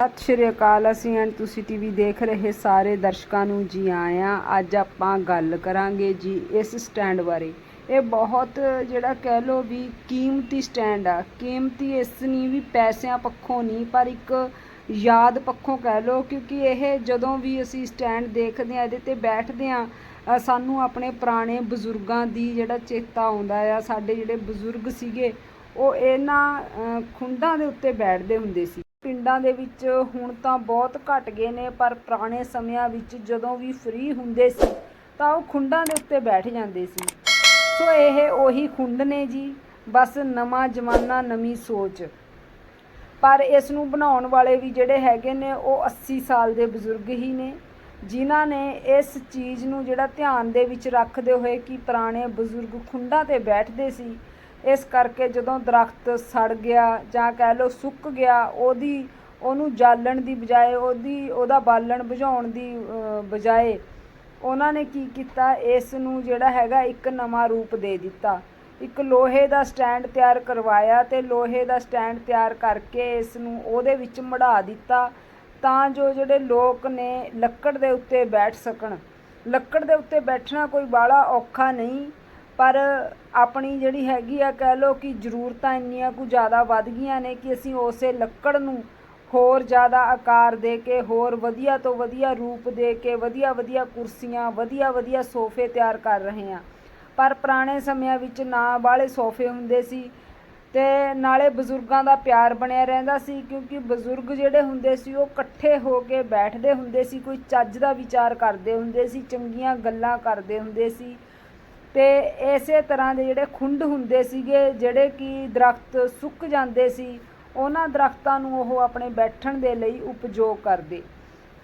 ਸਤਿ ਸ਼੍ਰੀ ਅਕਾਲ, ਅਸੀਂ ਐਂਡ ਤੁਸੀਂ ਟੀਵੀ ਦੇਖ ਰਹੇ ਸਾਰੇ ਦਰਸ਼ਕਾਂ ਨੂੰ ਜੀ ਆਇਆਂ ਅੱਜ ਆਪਾਂ ਗੱਲ ਕਰਾਂਗੇ ਜੀ ਇਸ ਸਟੈਂਡ ਬਾਰੇ। ਇਹ ਬਹੁਤ ਜਿਹੜਾ ਕਹਿ ਲੋ ਵੀ ਕੀਮਤੀ ਸਟੈਂਡ ਆ। ਕੀਮਤੀ ਇਸ ਨਹੀਂ ਵੀ ਪੈਸਿਆਂ ਪੱਖੋਂ ਨਹੀਂ ਪਰ ਇੱਕ ਯਾਦ ਪੱਖੋਂ ਕਹਿ ਲੋ ਕਿਉਂਕਿ ਇਹ ਜਦੋਂ ਵੀ ਅਸੀਂ ਸਟੈਂਡ ਦੇਖਦੇ ਆ ਇਹਦੇ ਤੇ ਬੈਠਦੇ ਆ ਸਾਨੂੰ ਆਪਣੇ ਪੁਰਾਣੇ ਬਜ਼ੁਰਗਾਂ ਦੀ ਜਿਹੜਾ ਚੇਤਾ ਆਉਂਦਾ ਆ। ਸਾਡੇ ਜਿਹੜੇ ਬਜ਼ੁਰਗ ਸੀਗੇ, ਉਹ ਇਹਨਾਂ ਖੁੰਡਾਂ ਦੇ ਉੱਤੇ ਬੈਠਦੇ ਹੁੰਦੇ ਸੀ। ਪਿੰਡਾਂ ਦੇ ਵਿੱਚ ਹੁਣ ਤਾਂ ਬਹੁਤ ਘਟ ਗਏ ਨੇ, ਪਰ ਪੁਰਾਣੇ ਸਮਿਆਂ ਵਿੱਚ ਜਦੋਂ ਵੀ ਫ੍ਰੀ ਹੁੰਦੇ ਸੀ, ਤਾਂ ਉਹ ਖੁੰਡਾਂ ਦੇ ਉੱਤੇ ਬੈਠ ਜਾਂਦੇ ਸੀ। ਸੋ ਇਹ ਉਹੀ ਖੁੰਡ ਨੇ ਜੀ, ਬਸ ਨਵਾਂ ਜ਼ਮਾਨਾ, ਨਵੀਂ ਸੋਚ। ਪਰ ਇਸ ਨੂੰ ਬਣਾਉਣ ਵਾਲੇ ਵੀ ਜਿਹੜੇ ਹੈਗੇ ਨੇ, ਉਹ 80 ਸਾਲ ਦੇ ਬਜ਼ੁਰਗ ਹੀ ਨੇ, ਜਿਨ੍ਹਾਂ ਨੇ ਇਸ ਚੀਜ਼ ਨੂੰ ਜਿਹੜਾ ਧਿਆਨ ਦੇ ਵਿੱਚ ਰੱਖਦੇ ਹੋਏ ਕਿ ਪੁਰਾਣੇ ਬਜ਼ੁਰਗ ਖੁੰਡਾਂ ਤੇ ਬੈਠਦੇ ਸੀ ਇਸ ਕਰਕੇ ਜਦੋਂ ਦਰਖਤ ਸੜ ਗਿਆ ਜਾਂ ਕਹਿ ਲਓ ਸੁੱਕ ਗਿਆ, ਉਹਦੀ, ਉਹਨੂੰ ਜਾਲਣ ਦੀ ਬਜਾਏ, ਉਹਦੀ, ਉਹਦਾ ਬਾਲਣ ਬੁਝਾਉਣ ਦੀ ਬਜਾਏ ਉਹਨਾਂ ਨੇ ਕੀ ਕੀਤਾ? ਇਸ ਨੂੰ ਜਿਹੜਾ ਹੈਗਾ ਇੱਕ ਨਵਾਂ ਰੂਪ ਦੇ ਦਿੱਤਾ। ਇੱਕ ਲੋਹੇ ਦਾ ਸਟੈਂਡ ਤਿਆਰ ਕਰਵਾਇਆ ਤੇ ਲੋਹੇ ਦਾ ਸਟੈਂਡ ਤਿਆਰ ਕਰਕੇ ਇਸ ਨੂੰ ਉਹਦੇ ਵਿੱਚ ਮੜਾ ਦਿੱਤਾ ਤਾਂ ਜੋ ਜਿਹੜੇ ਲੋਕ ਨੇ ਲੱਕੜ ਦੇ ਉੱਤੇ ਬੈਠ ਸਕਣ। ਲੱਕੜ ਦੇ ਉੱਤੇ ਬੈਠਣਾ ਕੋਈ ਬਾਹਲਾ ਔਖਾ ਨਹੀਂ। ਪਰ ਆਪਣੀ ਜਿਹੜੀ ਹੈਗੀ ਆ ਕਹਿ ਲਓ ਕਿ ਜ਼ਰੂਰਤਾਂ ਇੰਨੀਆਂ ਕੁ ਜ਼ਿਆਦਾ ਵੱਧ ਗਈਆਂ ਨੇ ਕਿ ਅਸੀਂ ਉਸੇ ਲੱਕੜ ਨੂੰ ਹੋਰ ਜ਼ਿਆਦਾ ਆਕਾਰ ਦੇ ਕੇ, ਹੋਰ ਵਧੀਆ ਤੋਂ ਵਧੀਆ ਰੂਪ ਦੇ ਕੇ, ਵਧੀਆ ਵਧੀਆ ਕੁਰਸੀਆਂ, ਵਧੀਆ ਵਧੀਆ ਸੋਫੇ ਤਿਆਰ ਕਰ ਰਹੇ ਹਾਂ। ਪਰ ਪੁਰਾਣੇ ਸਮਿਆਂ ਵਿੱਚ ਨਾ ਬਾਹਲੇ ਸੋਫੇ ਹੁੰਦੇ ਸੀ ਤੇ ਨਾਲੇ ਬਜ਼ੁਰਗਾਂ ਦਾ ਪਿਆਰ ਬਣਿਆ ਰਹਿੰਦਾ ਸੀ ਕਿਉਂਕਿ ਬਜ਼ੁਰਗ ਜਿਹੜੇ ਹੁੰਦੇ ਸੀ ਉਹ ਇਕੱਠੇ ਹੋ ਕੇ ਬੈਠਦੇ ਹੁੰਦੇ ਸੀ, ਕੋਈ ਚੱਜ ਦਾ ਵਿਚਾਰ ਕਰਦੇ ਹੁੰਦੇ ਸੀ, ਚੰਗੀਆਂ ਗੱਲਾਂ ਕਰਦੇ ਹੁੰਦੇ ਸੀ। ਤੇ ਇਸੇ ਤਰ੍ਹਾਂ ਦੇ ਜਿਹੜੇ ਖੁੰਡ ਹੁੰਦੇ ਸੀਗੇ, ਜਿਹੜੇ ਕਿ ਦਰਖਤ ਸੁੱਕ ਜਾਂਦੇ ਸੀ, ਉਹਨਾਂ ਦਰਖਤਾਂ ਨੂੰ ਉਹ ਆਪਣੇ ਬੈਠਣ ਦੇ ਲਈ ਉਪਯੋਗ ਕਰਦੇ।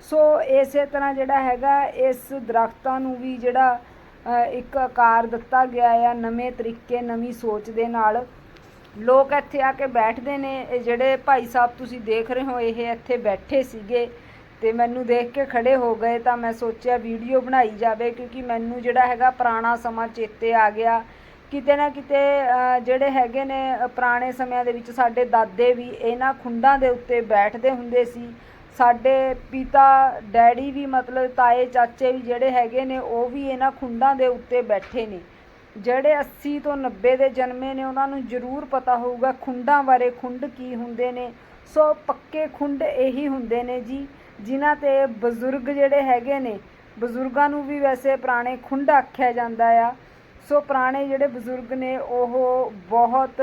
ਸੋ ਇਸੇ ਤਰ੍ਹਾਂ ਜਿਹੜਾ ਹੈਗਾ, ਇਸ ਦਰਖਤਾਂ ਨੂੰ ਵੀ ਜਿਹੜਾ ਇੱਕ ਆਕਾਰ ਦਿੱਤਾ ਗਿਆ ਆ, ਨਵੇਂ ਤਰੀਕੇ, ਨਵੀਂ ਸੋਚ ਦੇ ਨਾਲ। ਲੋਕ ਇੱਥੇ ਆ ਕੇ ਬੈਠਦੇ ਨੇ, ਇਹ ਜਿਹੜੇ ਭਾਈ ਸਾਹਿਬ ਤੁਸੀਂ ਦੇਖ ਰਹੇ ਹੋ, ਇਹ ਇੱਥੇ ਬੈਠੇ ਸੀਗੇ। ਤੇ ਮੈਨੂੰ ਦੇਖ ਕੇ ਖੜੇ ਹੋ ਗਏ ਤਾਂ ਮੈਂ ਸੋਚਿਆ ਵੀਡੀਓ ਬਣਾਈ ਜਾਵੇ ਕਿਉਂਕਿ ਮੈਨੂੰ ਜਿਹੜਾ ਹੈਗਾ ਪੁਰਾਣਾ ਸਮਾਂ ਚੇਤੇ ਆ ਗਿਆ। ਕਿਤੇ ਨਾ ਕਿਤੇ ਜਿਹੜੇ ਹੈਗੇ ਨੇ ਪੁਰਾਣੇ ਸਮਿਆਂ ਦੇ ਵਿੱਚ ਸਾਡੇ ਦਾਦੇ ਵੀ ਇਹਨਾਂ ਖੁੰਡਾਂ ਦੇ ਉੱਤੇ ਬੈਠਦੇ ਹੁੰਦੇ ਸੀ। ਸਾਡੇ ਪਿਤਾ, ਡੈਡੀ ਵੀ ਮਤਲਬ ਤਾਏ, ਚਾਚੇ ਵੀ ਜਿਹੜੇ ਹੈਗੇ ਨੇ, ਉਹ ਵੀ ਇਹਨਾਂ ਖੁੰਡਾਂ ਦੇ ਉੱਤੇ ਬੈਠੇ ਨੇ। ਜਿਹੜੇ 80 ਤੋਂ 90 ਦੇ ਜਨਮੇ ਨੇ, ਉਹਨਾਂ ਨੂੰ ਜ਼ਰੂਰ ਪਤਾ ਹੋਊਗਾ ਖੁੰਡਾਂ ਬਾਰੇ ਖੁੰਡ ਕੀ ਹੁੰਦੇ ਨੇ। ਸੋ ਪੱਕੇ ਖੁੰਡ ਇਹੀ ਹੁੰਦੇ ਨੇ ਜੀ। ਜਿਨ੍ਹਾਂ ਤੇ ਬਜ਼ੁਰਗ ਜਿਹੜੇ ਹੈਗੇ ਨੇ, ਬਜ਼ੁਰਗਾਂ ਨੂੰ ਵੀ ਵੈਸੇ ਪੁਰਾਣੇ ਖੁੰਡ ਆਖਿਆ ਜਾਂਦਾ ਆ। ਸੋ ਪੁਰਾਣੇ ਜਿਹੜੇ ਬਜ਼ੁਰਗ ਨੇ, ਉਹ ਬਹੁਤ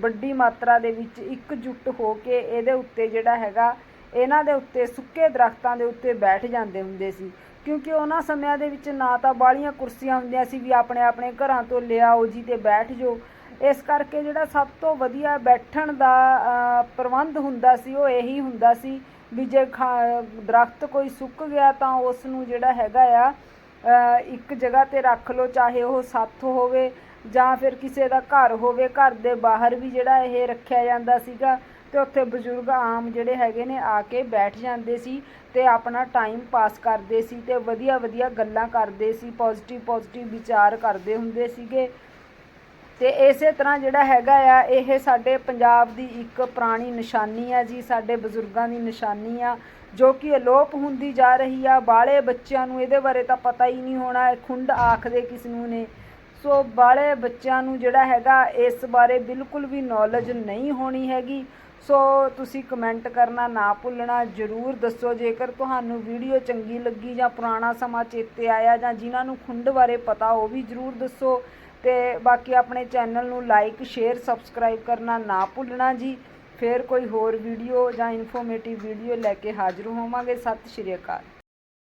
ਵੱਡੀ ਮਾਤਰਾ ਦੇ ਵਿੱਚ ਇਕਜੁੱਟ ਹੋ ਕੇ ਇਹਦੇ ਉੱਤੇ ਜਿਹੜਾ ਹੈਗਾ, ਇਹਨਾਂ ਦੇ ਉੱਤੇ ਸੁੱਕੇ ਦਰਖਤਾਂ ਦੇ ਉੱਤੇ ਬੈਠ ਜਾਂਦੇ ਹੁੰਦੇ ਸੀ। ਕਿਉਂਕਿ ਉਹਨਾਂ ਸਮਿਆਂ ਦੇ ਵਿੱਚ ਨਾ ਤਾਂ ਬਾਹਲੀਆਂ ਕੁਰਸੀਆਂ ਹੁੰਦੀਆਂ ਸੀ ਵੀ ਆਪਣੇ ਆਪਣੇ ਘਰਾਂ ਤੋਂ ਲਿਆਓ ਜੀ ਤੇ ਬੈਠ ਜਾਓ। ਇਸ ਕਰਕੇ ਜਿਹੜਾ ਸਭ ਤੋਂ ਵਧੀਆ ਬੈਠਣ ਦਾ ਪ੍ਰਬੰਧ ਹੁੰਦਾ ਸੀ, ਉਹ ਇਹੀ ਹੁੰਦਾ ਸੀ ਵੀ ਜੇ ਖਾ- ਦਰਖਤ ਕੋਈ ਸੁੱਕ ਗਿਆ ਤਾਂ ਉਸ ਨੂੰ ਜਿਹੜਾ ਹੈਗਾ ਆ ਇੱਕ ਜਗ੍ਹਾ ਤੇ ਰੱਖ ਲਓ, ਚਾਹੇ ਉਹ ਸੱਥ ਹੋਵੇ ਜਾਂ ਫਿਰ ਕਿਸੇ ਦਾ ਘਰ ਹੋਵੇ, ਘਰ ਦੇ ਬਾਹਰ ਵੀ ਜਿਹੜਾ ਇਹ ਰੱਖਿਆ ਜਾਂਦਾ ਸੀਗਾ ਤੇ ਉੱਥੇ ਬਜ਼ੁਰਗ ਆਮ ਜਿਹੜੇ ਹੈਗੇ ਨੇ ਆ ਕੇ ਬੈਠ ਜਾਂਦੇ ਸੀ ਤੇ ਆਪਣਾ ਟਾਈਮ ਪਾਸ ਕਰਦੇ ਸੀ ਤੇ ਵਧੀਆ ਵਧੀਆ ਗੱਲਾਂ ਕਰਦੇ ਸੀ ਪੋਜ਼ਿਟਿਵ ਪੋਜ਼ਿਟਿਵ ਵਿਚਾਰ ਕਰਦੇ ਹੁੰਦੇ ਸੀਗੇ। ਤੇ ਇਸੇ ਤਰ੍ਹਾਂ ਜਿਹੜਾ ਹੈਗਾ ਆ, ਇਹ ਸਾਡੇ ਪੰਜਾਬ ਦੀ ਇੱਕ ਪੁਰਾਣੀ ਨਿਸ਼ਾਨੀ ਆ ਜੀ, ਸਾਡੇ ਬਜ਼ੁਰਗਾਂ ਦੀ ਨਿਸ਼ਾਨੀ ਆ, ਜੋ ਕਿ ਅਲੋਪ ਹੁੰਦੀ ਜਾ ਰਹੀ ਆ ਬਾਲੇ ਬੱਚਿਆਂ ਨੂੰ ਇਹਦੇ ਬਾਰੇ ਤਾਂ ਪਤਾ ਹੀ ਨਹੀਂ ਹੋਣਾ, ਇਹ ਖੁੰਡ ਆਖਦੇ ਕਿਸ ਨੂੰ ਨੇ। ਸੋ ਬਾਲੇ ਬੱਚਿਆਂ ਨੂੰ ਜਿਹੜਾ ਹੈਗਾ, ਇਸ ਬਾਰੇ ਬਿਲਕੁਲ ਵੀ ਨੌਲੇਜ ਨਹੀਂ ਹੋਣੀ ਹੈਗੀ। ਸੋ ਤੁਸੀਂ ਕਮੈਂਟ ਕਰਨਾ ਨਾ ਭੁੱਲਣਾ, ਜਰੂਰ ਦੱਸੋ, ਜੇਕਰ ਤੁਹਾਨੂੰ ਵੀਡੀਓ ਚੰਗੀ ਲੱਗੀ ਜਾਂ ਪੁਰਾਣਾ ਸਮਾਂ ਚੇਤੇ ਆਇਆ ਜਾਂ ਜਿਨ੍ਹਾਂ ਨੂੰ ਖੁੰਡ ਬਾਰੇ ਪਤਾ, ਉਹ ਵੀ ਜਰੂਰ ਦੱਸੋ। ਤੇ ਬਾਕੀ ਆਪਣੇ ਚੈਨਲ ਨੂੰ ਲਾਈਕ ਸ਼ੇਅਰ ਸਬਸਕ੍ਰਾਈਬ ਕਰਨਾ ਨਾ ਭੁੱਲਣਾ ਜੀ। ਫਿਰ ਕੋਈ ਹੋਰ ਵੀਡੀਓ ਜਾਂ ਇਨਫੋਰਮੇਟਿਵ ਵੀਡੀਓ ਲੈ ਕੇ ਹਾਜ਼ਰ ਹੋਵਾਂਗੇ। ਸਤਿ ਸ਼੍ਰੀ ਅਕਾਲ।